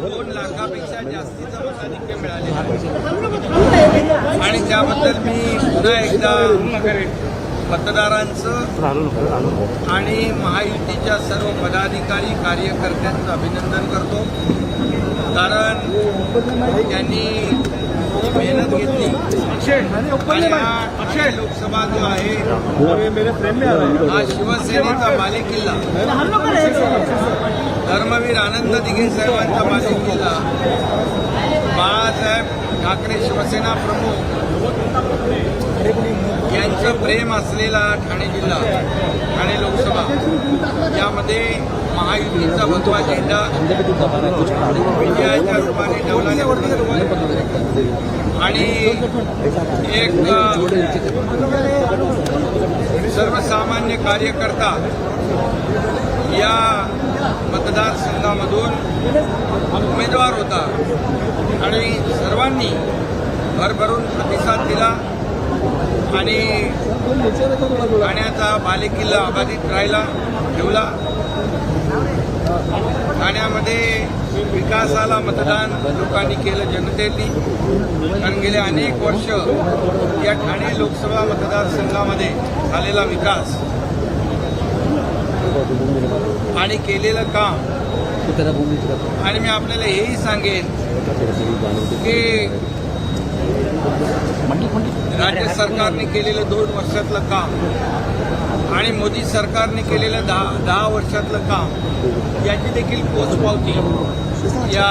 दोन लाखापेक्षा जास्तीचं मताधिक्य मिळाले. आणि त्याबद्दल मी पुन्हा एकदा मतदारांचं आणि महायुतीच्या सर्व पदाधिकारी कार्यकर्त्यांचं अभिनंदन करतो. कारण त्यांनी मेहनत घेतली हा लोकसभा जो आहे हा। शिवसेनेचा बालेकिल्ला धर्मवीर आनंद दिघे साहेबांचा बालेकिल्ला बाळासाहेब ठाकरे शिवसेना प्रमुख। यांचं प्रेम असलेला ठाणे जिल्हा ठाणे लोकसभा. यामध्ये महायुतीचा भगवा झेंडा विजयाच्या रूपाने डौलाने आणि एक सर्वसामान्य कार्यकर्ता या मतदारसंघामधून उमेदवार होता. आणि सर्वांनी भरभरून प्रतिसाद दिला आणि ठाण्याचा बालेकिल्ला अबाधित राहिला ठेवला. ठाण्यामध्ये विकासाला मतदान लोकांनी केलं जनतेनी. कारण गेले अनेक वर्ष या ठाणे लोकसभा मतदारसंघामध्ये झालेला विकास आणि केलेलं काम. आणि मी आपल्याला हेही सांगेन की राज्य सरकारने केलेलं दोन वर्षातलं काम आणि मोदी सरकारने केलेलं दहा दहा वर्षातलं काम याची देखील पोचपावती या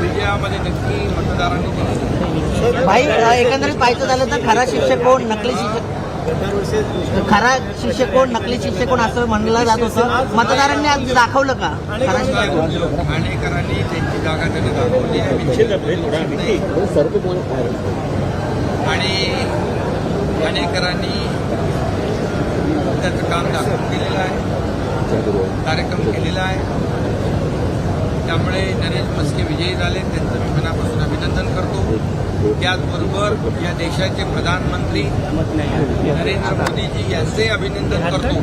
विजयामध्ये नक्की मतदारांनी दिली. भाई एकंदरीत पाहायचं झालं तर खरा शिक्षक कोण नकली शिक्षक? खरा शिक्षक कोण नकली शिक्षक कोण असं म्हणलं जात होतं. मतदारांनी आज दाखवलं का? खरा शिक्षक? ठाणेकरांनी त्यांची जागा त्यांनी दाखवली आणि ठाणेकरांनी त्याचं काम दाखवून दिलेलं आहे. कार्यक्रम केलेला आहे. त्यामुळे नरेश मस्के विजयी झाले. त्यांचं मी मनापासून अभिनंदन करतो. त्याचबरोबर या देशाचे प्रधानमंत्री नरेंद्र मोदीजी यांचे अभिनंदन करतो.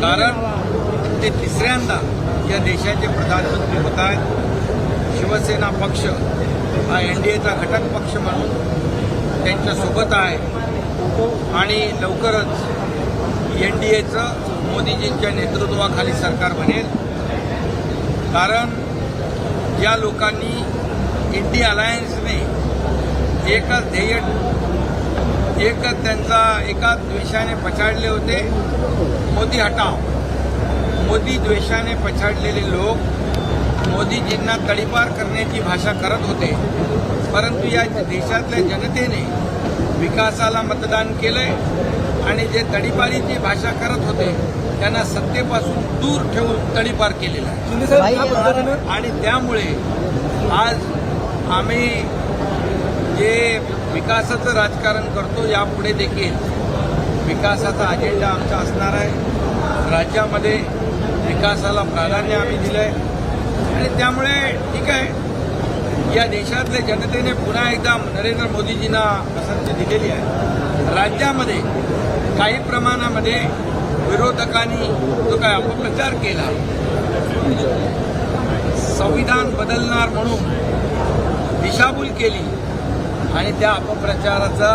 कारण ते तिसऱ्यांदा या देशाचे प्रधानमंत्री होत आहेत शिवसेना पक्ष हा एन डी एचा घटक पक्ष म्हणून त्यांच्यासोबत आहे. आणि लवकरच एन डी एचं मोदीजींच्या नेतृत्वाखाली सरकार बनेल. कारण या लोकांनी इंडी अलायन्सने एकच ध्येय एकच त्यांचा एका द्वेषाने पछाडले होते. मोदी हटाव. मोदी द्वेषाने पछाडलेले लोक मोदीजींना तडीपार करण्याची भाषा करत होते. परंतु या देशातल्या जनतेने विकासाला मतदान केलंय. आणि जे तडीपारीची भाषा करत होते त्यांना सत्तेपासून दूर ठेवून तडीपार केलेला आहे. आणि त्यामुळे आज आम्ही जे विकासाचं राजकारण करतो यापुढे देखील विकासाचा अजेंडा आमचा असणार आहे. राज्यामध्ये विकासाला प्राधान्य आम्ही दिलं आहे आणि त्यामुळे ठीक आहे. या देशातल्या जनतेने पुन्हा एकदा नरेंद्र मोदीजींना पसंती दिलेली आहे. राज्यामध्ये काही प्रमाणामध्ये विरोधकांनी जो काय अपप्रचार केला संविधान बदलणार म्हणून दिशाभूल केली आणि त्या अपप्रचाराचा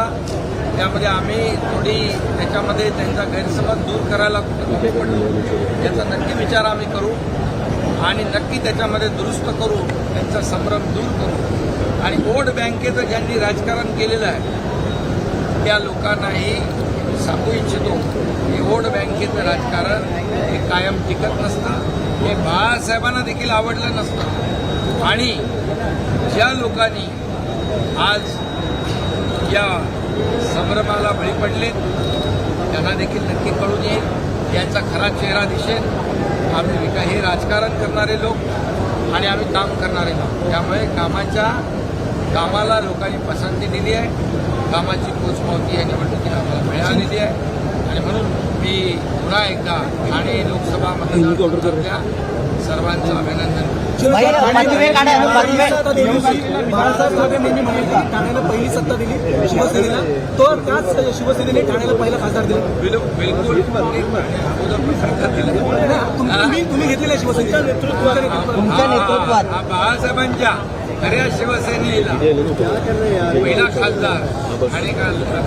त्यामध्ये आम्ही थोडी त्याच्यामध्ये त्यांचा गैरसमज दूर करायला कुठे पडलो. याचा नक्की विचार आम्ही करू आणि नक्की त्याच्यामध्ये दुरुस्त करू त्यांचा संभ्रम दूर करू. आणि वोट बँकेचं ज्यांनी राजकारण केलेलं आहे त्या लोकांनाही सांगू इच्छितो की वोट बँकेचं राजकारण हे कायम टिकत नसतं. हे बाळासाहेबांना देखील आवडलं नसतं. आणि ज्या लोकांनी आज या संभ्रमाला बळी पडले त्यांना देखील नक्की कळून येईल यांचा खरा चेहरा दिसेल. आम्ही विका हे राजकारण करणारे लोक आणि आम्ही काम करणारे लोक. त्यामुळे कामाच्या कामाला लोकांनी पसंती दिली आहे. कामाची पोचपावती या निवडणुकीला आम्हाला मिळालेली आहे आणि म्हणून मी पुन्हा एकदा ठाणे लोकसभा मतदारसंघातल्या सर्वांचं अभिनंदन. बाळासाहेब ठाकरे यांनी म्हटलं ठाण्याला पहिली सत्ता दिली शिवसेनेला त्याच शिवसेनेने ठाण्याला पहिला खासदार दिला बिल- बिलकुल तुम्ही शिवसेनेच्या नेतृत्वात हा बाळासाहेबांच्या खऱ्या शिवसेनेला पहिला खासदार आणि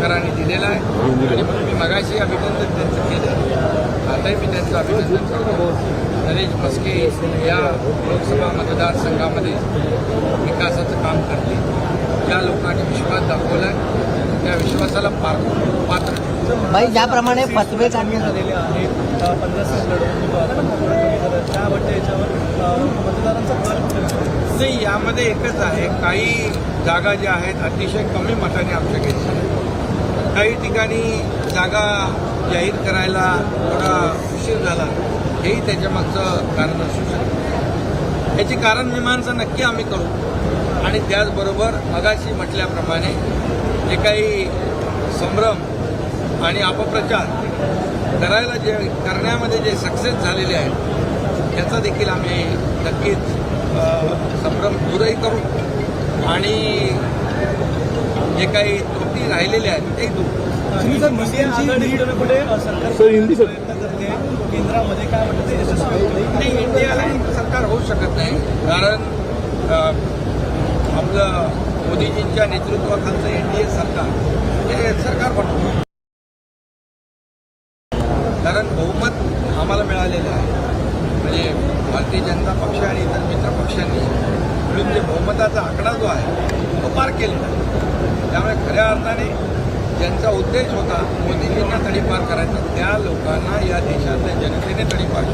कराने दिलेला आहे. आणि म्हणून मी मगाशी अभिनंदन त्यांचं केलं. आताही मी त्यांचं अभिनंदन करतो. नरेश मस्के या लोकसभा मतदारसंघामध्ये विकासाचं काम करतील ज्या लोकांनी विश्वास दाखवला त्या विश्वासाला पात्र. भाई ज्याप्रमाणे फतवे काढण्यात झालेले आहेत पंधरा सात लढवून त्याबद्दल याच्यावर मतदारांचा कल? नाही यामध्ये एकच आहे काही जागा ज्या आहेत अतिशय कमी मताने आमच्या घेतल्या काही ठिकाणी जागा जाहीर करायला थोडा उशीर झाला हेही त्याच्यामागचं कारण असू शकतं. याची कारण मीमांसा नक्की आम्ही करू. आणि त्याचबरोबर मगाशी म्हटल्याप्रमाणे जे काही संभ्रम आणि अपप्रचार करायला जे करण्यामध्ये जे सक्सेस झालेले आहेत त्याचा देखील आम्ही नक्कीच संभ्रम दूरही करू आणि जे काही त्रुटी राहिलेल्या आहेत तेही दूर. कुठे सरकार केंद्रामध्ये काय ते? नाही इंडियाला होऊ शकत नाही कारण आपलं मोदीजींच्या नेतृत्वाखालचं एनडीए सरकार हे सरकार बनतं कारण बहुमत आम्हाला मिळालेलं आहे. म्हणजे भारतीय जनता पक्ष आणि इतर मित्र पक्षांनी मिळून जे बहुमताचा आकडा जो आहे तो पार केलेला आहे. त्यामुळे खऱ्या अर्थाने ज्यांचा उद्देश होता मोदीजींना तडीपार करायचा त्या लोकांना या देशातल्या जनतेने तडीपार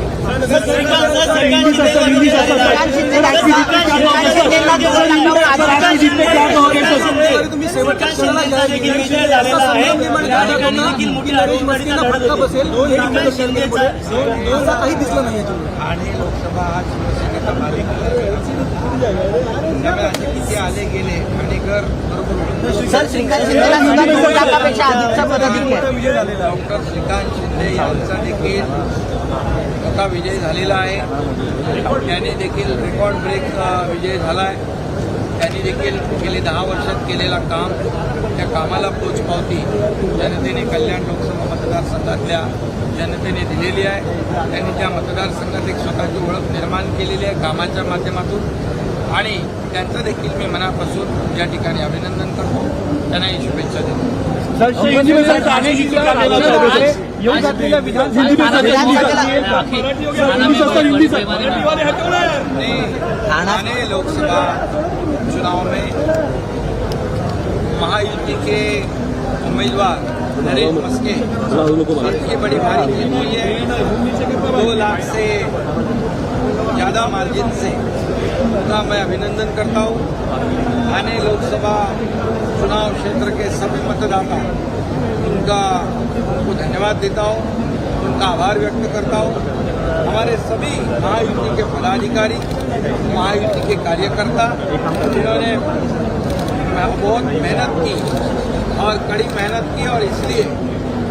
तुम्ही शेवटच्या क्षणाला जाहीर केली, बसेल काही दिसलं नाही ठाणे लोकसभा हा शिवसेनेचा मालिक असे किती आले गेले ठाणेकर बरोबर ओळखतात. सर श्रीकांत शिंदेला सुद्धा दोन लाखापेक्षा अधिकचा पदाधिकारी मोठा विजय झालेला आहे. डॉक्टर श्रीकांत शिंदे यांचा देखील मोठा विजय झालेला आहे. त्यांनी देखील रेकॉर्ड ब्रेक विजय झाला आहे त्यांनी देखील गेले दहा वर्षात केलेला काम त्या कामाला पोचपावती जनतेने कल्याण लोकसभा मतदारसंघातल्या जनतेने दिलेली आहे. त्यांनी त्या मतदारसंघात एक स्वतःची ओळख निर्माण केलेली आहे कामाच्या माध्यमातून. आणि त्यांचं देखील मी मनापासून या ठिकाणी अभिनंदन करतो. त्यांनाही शुभेच्छा देतो. लोकसभा चुनाव में महायुति के उम्मीदवार नरेश मस्के सबकी बड़ी भारी जीत हुई है दो लाख से ज़्यादा मार्जिन से उनका मैं अभिनंदन करता हूँ। ठाणे लोकसभा चुनाव क्षेत्र के सभी मतदाता, उनका उनको धन्यवाद देता हूँ, उनका आभार व्यक्त करता हूँ। हमारे सभी महायुति के पदाधिकारी, महायुति के कार्यकर्ता, जिन्होंने बहुत मेहनत की और कड़ी मेहनत की और इसलिए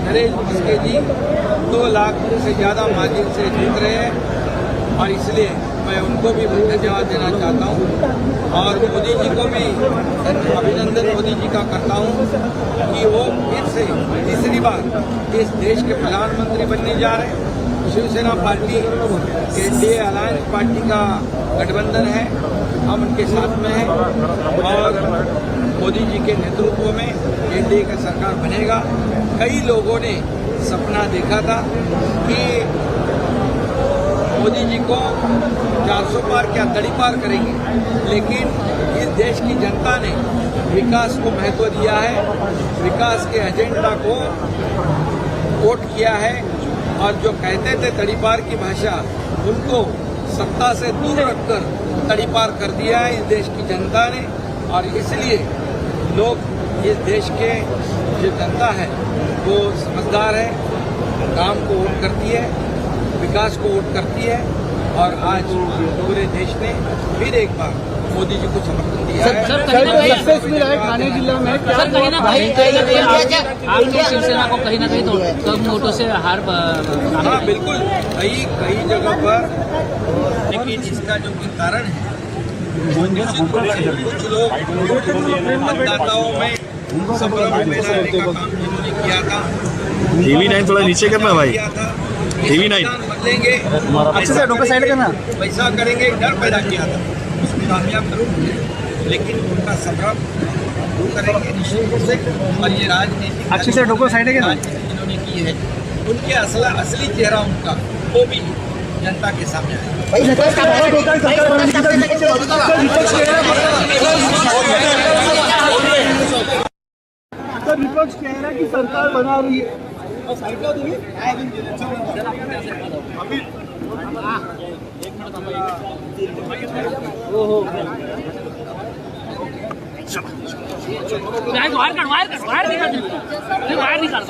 नरेश मस्के जी दो लाख से ज़्यादा मार्जिन से जीत रहे हैं और इसलिए मैं उनको भी धन्यवाद देना चाहता हूँ और मोदी जी को भी अभिनंदन मोदी जी का करता हूँ कि वो फिर से तीसरी बार इस देश के प्रधानमंत्री बनने जा रहे हैं। Shiv Sena party NDA alliance party का गठबंधन है। हम उनके साथ में हैं और मोदी जी के नेतृत्व में एन एनडीए का सरकार बनेगा। कई लोगों ने सपना देखा था कि मोदी जी को 400 पार क्या तड़ी पार करेंगे? लेकिन इस देश की जनता ने विकास को महत्व दिया है, विकास के एजेंडा को वोट किया है, और जो कहते थे तड़ी पार की भाषा, उनको सत्ता से दूर रखकर तड़ी पार कर दिया है इस देश की जनता ने, और इसलिए लोग इस देश के जो जनता है, वो समझदार है, काम को वोट करती है। विकास को वोट करती है और आज पूरे देश ने फिर एक बार मोदी जी को समर्थन दिया है। सर कहीं ना कहीं सक्सेस मिला है जिला में क्या सर कहीं ना कहीं आप- शिवसेना को कहीं ना कहीं तो कम वोटों से हार हाँ बिल्कुल। कई कई जगह पर लेकिन इसका जो कि कारण है कुछ लोग मतदाताओं में संभ्रम फैलाने का काम जिन्होंने किया था। टीवी नाइन थोड़ा नीचे करना भाई। TV nine. बदलेंगे अच्छे से डोकं साइड करना। पैसा करेंगे डर पैदा किया था। उसको कामयाब ज़रूर लेकिन उनका संभ्रम करेंगे। निश्चित रूप से और ये राजनीतिक अच्छे से डोकं साइड है क्या? जिन्होंने की है उनके असला असली चेहरा उनका वो भी जनता के सामने तर विपक्ष कह रहा है कि सरकार बना रही है का तुम्ही बाहेर काढ बाहेर काढ बाहेर निकाल बाहेर निकाल